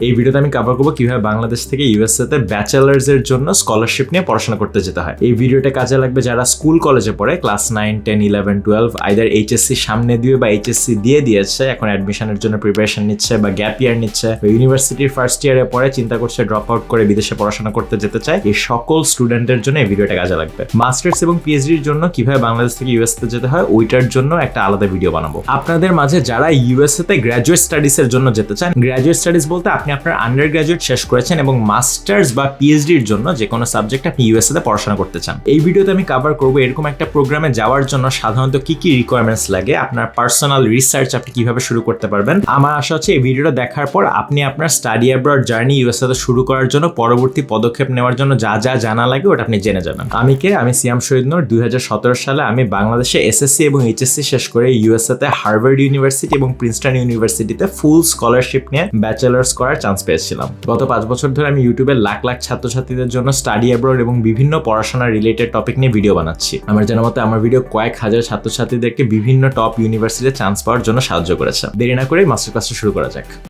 এই ভিডিওতে আমি কভার করব কীভাবে বাংলাদেশ থেকে ইউএসএ তে ব্যাচেলার্স এর জন্য স্কলারশিপ নিয়ে পড়াশোনা করতে যেতে হয়। এই ভিডিওটা কাজে লাগবে যারা স্কুল কলেজে পড়ে class nine ten eleven twelve either HSC সামনে দিয়ে বা এইচএসসি দিয়ে দিয়েছে, এখন অ্যাডমিশনের জন্য প্রিপারেশন নিচ্ছে বা গ্যাপ ইয়ার নিচ্ছে ইউনিভার্সিটির ফার্স্ট ইয়ারে পড়ে, চিন্তা করছে ড্রপ আউট করে বিদেশে পড়াশোনা করতে যেতে চায়, এই সকল স্টুডেন্টের জন্য এই ভিডিওটা কাজে লাগবে। মাস্টার্স এবং পিএইচডির জন্য কীভাবে বাংলাদেশ থেকে ইউএস তে যেতে হয়, ওইটার জন্য একটা আলাদা ভিডিও বানাবো। আপনাদের মাঝে যারা ইউএসএ তে গ্র্যাজুয়েট স্টাডিজ এর জন্য যেতে চান গ্র্যাজুয়েট স্টাডিজ বলতে আপনি আপনার আন্ডার গ্র্যাজুয়েট শেষ করেছেন এবং মাস্টার্স বা পিএইচডির জন্য যে কোনো সাবজেক্ট আপনি ইউএসএ তে পড়াশোনা করতে চান। এই ভিডিওতে আমি কভার করব এরকম একটা প্রোগ্রামে যাওয়ার জন্য সাধারণত কি কি রিকোয়ারমেন্টস লাগে, আপনার পার্সোনাল রিসার্চ আপনি কীভাবে শুরু করতে পারবেন। আমার আশা হচ্ছে এই ভিডিওটা দেখার পর আপনি আপনার স্টাডি অ্যাব্রড জার্নি ইউএসএ তে শুরু করার জন্য পরবর্তী পদক্ষেপ নেওয়ার জন্য যা যা জানা লাগে ওটা আপনি জেনে যাবেন। আমি কে? আমি সিয়াম শহীদ নূর। দুই সালে আমি বাংলাদেশে এসএসসি এবং এইচএসসি শেষ করে ইউএসএ তে হার্ভার্ড ইউনিভার্সিটি এবং প্রিন্সটন ইউনিভার্সিটিতে ফুল স্কলারশিপ নিয়ে ব্যাচেলার্স করার চান্স পেয়েছিলাম। গত পাঁচ বছর ধরে আমি ইউটিউবে লাখ লাখ ছাত্রছাত্রীদের জন্য স্টাডি অ্যাব্রড এবং বিভিন্ন পড়াশোনা রিলেটেড টপিক নিয়ে ভিডিও বানাচ্ছি। আমার জানা মতে আমার ভিডিও কয়েক হাজার ছাত্রছাত্রীদেরকে বিভিন্ন টপ ইউনিভার্সিটিতে চান্স পাওয়ার জন্য সাহায্য করেছে। দেরি না করে মাস্টার ক্লাসটা শুরু করা যাক।